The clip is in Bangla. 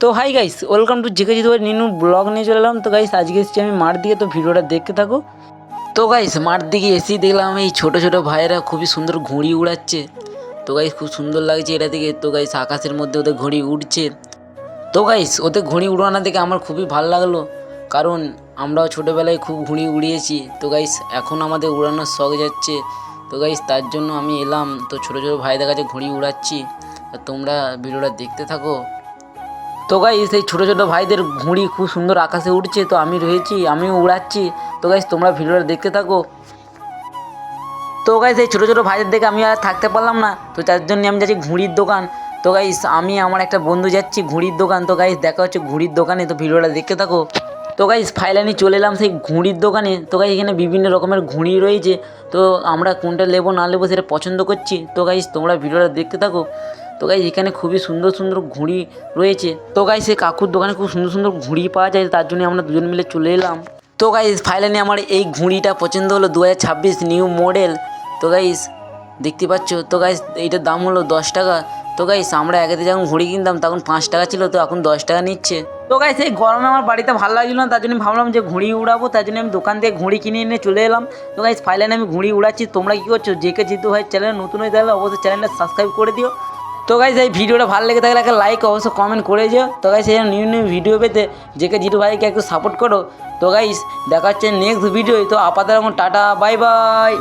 তো hi guys welcome to JK Jitu Ninu vlog নিয়ে চলে এলাম। তো গাইস আজকে এসেছি আমি মাঠ দিকে, তো ভিডিওটা দেখতে থাকো। তো গাইস মাঠ দিকে এসেই দেখলাম এই ছোট ছোট ভাইয়েরা খুবই সুন্দর ঘুড়ি উড়াচ্ছে। তো গাইস খুব সুন্দর লাগছে এটা দিকে তো গাইস আকাশের মধ্যে ওদের ঘুড়ি উড়ছে। তো গাইস ওদের ঘুড়ি উড়ানো দেখে আমার খুবই ভালো লাগল। কারণ আমরাও ছোটোবেলায় খুব ঘুড়ি উড়িয়েছি। তো গাইস এখন আমাদের উড়ানোর শখ যাচ্ছে। তো গাইস তার জন্য আমি এলাম। তো ছোটো ছোটো ভাইদের কাছে ঘুড়ি উড়াচ্ছি। আর তোমরা ভিডিওটা দেখতে থাকো। তো গাইস সেই ছোটো ছোটো ভাইদের ঘুড়ি খুব সুন্দর আকাশে উঠছে তো আমি রয়েছি, আমিও উড়াচ্ছি। তো গাইস তোমরা ভিডিওটা দেখতে থাকো। তো গাইস এই ছোটো ছোটো ভাইদের দেখে আমি আর থাকতে পারলাম না, তো তার জন্য আমি যাচ্ছি ঘুড়ির দোকান। তো গাইস আমি আমার একটা বন্ধু যাচ্ছি ঘুড়ির দোকান। তো গাইস দেখা হচ্ছে ঘুড়ির দোকানে, তো ভিডিওটা দেখতে থাকো। তো গাইস ফাইলানি চলে এলাম সেই ঘুড়ির দোকানে। তো গাইস এখানে বিভিন্ন রকমের ঘুড়ি রয়েছে। তো আমরা কোনটা নেব, না নেব, সেটা পছন্দ করছি। তো গাইস তোমরা ভিডিওটা দেখতে থাকো। তো গাইস এখানে খুবই সুন্দর সুন্দর ঘুড়ি রয়েছে। তো গাইস সে কাকুর দোকানে খুব সুন্দর সুন্দর ঘুড়ি পাওয়া যায়, তার জন্য আমরা দুজন মিলে চলে এলাম। তো গাইস ফাইনালি আমার এই ঘুড়িটা পছন্দ হলো দু হাজার ছাব্বিশ নিউ মডেল তো গাইস দেখতে পাচ্ছ? তো গাইস এইটার দাম হলো দশ টাকা। তো গাইস আমরা আগেতে যখন ঘুড়ি কিনতাম, তখন পাঁচ টাকা ছিল, তো এখন দশ টাকা নিচ্ছে। তো গাইস এই গরমে আমার বাড়িতে ভালো লাগছিল না, তার জন্য ভাবলাম যে ঘুড়ি উড়াবো, তার জন্য আমি দোকান থেকে ঘুড়ি কিনে এনে চলে এলাম। তো গাইস ফাইনালি আমি ঘুড়ি উড়াচ্ছি। তোমরা কী করছ? যে কে জিতু ভাই চ্যানেল নতুন হয়ে তাহলে অবশ্যই চ্যানেলটা সাবস্ক্রাইব করে দিও। তো গাইস এই ভিডিওটা ভালো লেগে থাকলে একটা লাইক অবশ্যই কমেন্ট করে যেও তো গাইস এই নিউ নিউ ভিডিও পেতে যে কে জিতু ভাইকে একটু সাপোর্ট করো। তো গাইস দেখা হচ্ছে নেক্সট ভিডিও তো আপাতত এখন টাটা বাই বাই